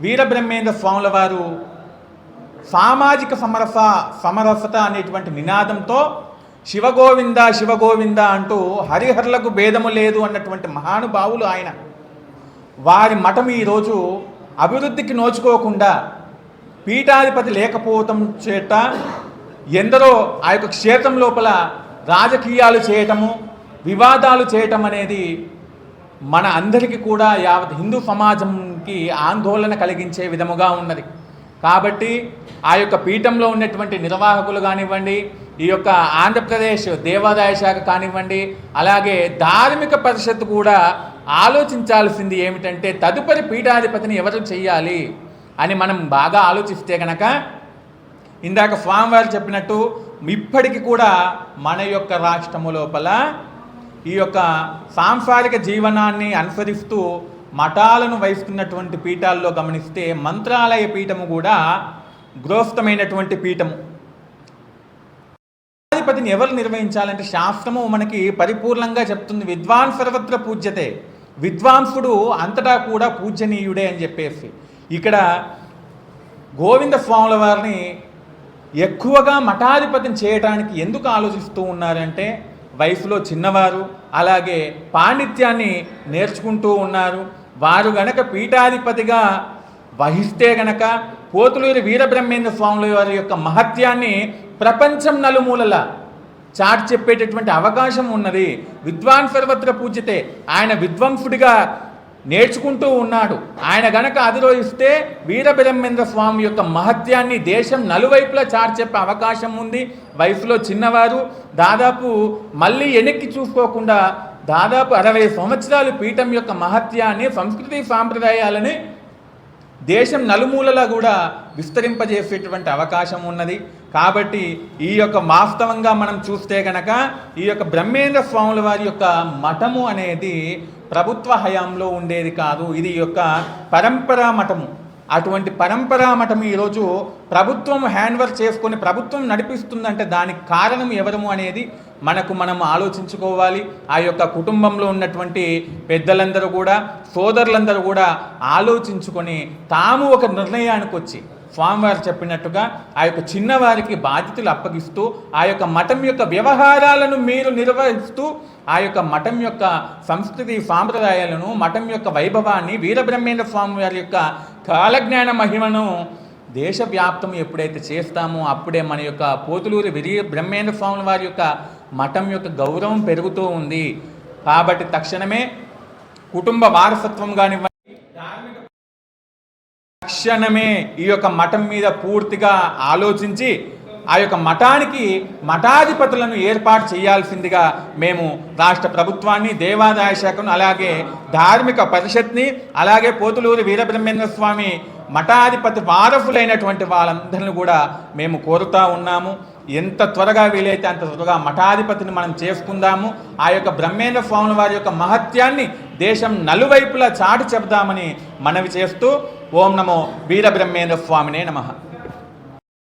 వీరబ్రహ్మేంద్ర స్వాముల వారు సామాజిక సమరస సమరసత అనేటువంటి నినాదంతో శివగోవింద శివగోవింద అంటూ హరిహరులకు భేదము లేదు అన్నటువంటి మహానుభావులు ఆయన. వారి మఠం ఈరోజు అభివృద్ధికి నోచుకోకుండా పీఠాధిపతి లేకపోవటం చేత ఎందరో ఆ యొక్క క్షేత్రం లోపల రాజకీయాలు చేయటము వివాదాలు చేయటం అనేది మన అందరికీ కూడా యావత్ హిందూ సమాజంకి ఆందోళన కలిగించే విధముగా ఉన్నది. కాబట్టి ఆ యొక్క పీఠంలో ఉన్నటువంటి నిర్వాహకులు కానివ్వండి ఈ యొక్క ఆంధ్రప్రదేశ్ దేవాదాయ శాఖ కానివ్వండి అలాగే ధార్మిక పరిషత్ కూడా ఆలోచించాల్సింది ఏమిటంటే తదుపరి పీఠాధిపతిని ఎవరు చేయాలి అని మనం బాగా ఆలోచిస్తే కనుక ఇందాక స్వామివారు చెప్పినట్టు ఇప్పటికి కూడా మన యొక్క రాష్ట్రము లోపల ఈ యొక్క సాంసారిక జీవనాన్ని అనుసరిస్తూ మఠాలను వహిస్తున్నటువంటి పీఠాల్లో గమనిస్తే మంత్రాలయ పీఠము కూడా గృహస్థమైనటువంటి పీఠము. పీఠాధిపతిని ఎవరు నిర్వహించాలంటే శాస్త్రము మనకి పరిపూర్ణంగా చెప్తుంది విద్వాన్ సర్వత్ర పూజ్యతే. విద్వాంసుడు అంతటా కూడా పూజనీయుడే అని చెప్పేసి. ఇక్కడ గోవింద స్వాముల వారిని ఎక్కువగా మఠాధిపతిని చేయడానికి ఎందుకు ఆలోచిస్తూ ఉన్నారంటే వయసులో చిన్నవారు అలాగే పాండిత్యాన్ని నేర్చుకుంటూ ఉన్నారు. వారు గనక పీఠాధిపతిగా వహిస్తే గనక పోతులూరి వీరబ్రహ్మేంద్ర స్వాముల వారి యొక్క మహత్యాన్ని ప్రపంచం నలుమూలల చాటి చెప్పేటటువంటి అవకాశం ఉన్నది. విద్వాన్ సర్వత్ర పూజితే ఆయన విద్వాంసుడిగా నేర్చుకుంటూ ఉన్నాడు. ఆయన గనక అధిరోహిస్తే వీరబ్రహ్మేంద్ర స్వామి యొక్క మహత్యాన్ని దేశం నలువైపులా చార్చెప్పే అవకాశం ఉంది. వయసులో చిన్నవారు దాదాపు మళ్ళీ వెనక్కి చూసుకోకుండా దాదాపు అరవై సంవత్సరాలు పీఠం యొక్క మహత్యాన్ని సంస్కృతి సాంప్రదాయాలని దేశం నలుమూలలా కూడా విస్తరింపజేసేటువంటి అవకాశం ఉన్నది. కాబట్టి ఈ యొక్క వాస్తవంగా మనం చూస్తే గనక ఈ యొక్క బ్రహ్మేంద్ర స్వాముల వారి యొక్క మఠము అనేది ప్రభుత్వ హయాంలో ఉండేది కాదు. ఇది యొక్క పరంపరా మఠము. అటువంటి పరంపరా మఠం ఈరోజు ప్రభుత్వం హ్యాండ్వర్ చేసుకొని ప్రభుత్వం నడిపిస్తుందంటే దానికి కారణం ఎవరము అనేది మనకు మనం ఆలోచించుకోవాలి. ఆ యొక్క కుటుంబంలో ఉన్నటువంటి పెద్దలందరూ కూడా సోదరులందరూ కూడా ఆలోచించుకొని తాము ఒక నిర్ణయానికి వచ్చి స్వామివారు చెప్పినట్టుగా ఆ యొక్క చిన్నవారికి బాధ్యతలు అప్పగిస్తూ ఆ యొక్క మఠం యొక్క వ్యవహారాలను మీరు నిర్వహిస్తూ ఆ యొక్క మఠం యొక్క సంస్కృతి సాంప్రదాయాలను మఠం యొక్క వైభవాన్ని వీరబ్రహ్మేంద్ర స్వామి వారి యొక్క కాలజ్ఞాన మహిమను దేశవ్యాప్తం ఎప్పుడైతే చేస్తామో అప్పుడే మన యొక్క పోతులూరి వీర బ్రహ్మేంద్ర స్వామి వారి యొక్క మఠం యొక్క గౌరవం పెరుగుతూ ఉంది. కాబట్టి తక్షణమే కుటుంబ వారసత్వం కానివ్వండి తక్షణమే ఈ యొక్క మఠం మీద పూర్తిగా ఆలోచించి ఆ యొక్క మఠానికి మఠాధిపతులను ఏర్పాటు చేయాల్సిందిగా మేము రాష్ట్ర ప్రభుత్వాన్ని దేవాదాయ శాఖను అలాగే ధార్మిక పరిషత్ని అలాగే పోతులూరి వీరబ్రహ్మేంద్ర స్వామి మఠాధిపతి వారసులైనటువంటి వాళ్ళందరిని కూడా మేము కోరుతా ఉన్నాము. ఎంత త్వరగా వీలైతే అంత త్వరగా మఠాధిపతిని మనం చేసుకుందాము. ఆ యొక్క బ్రహ్మేంద్ర స్వామి వారి యొక్క మహత్యాన్ని దేశం నలువైపులా చాటి చెబుదామని మనవి చేస్తూ ఓం నమో వీరబ్రహ్మేంద్ర స్వామినే నమ.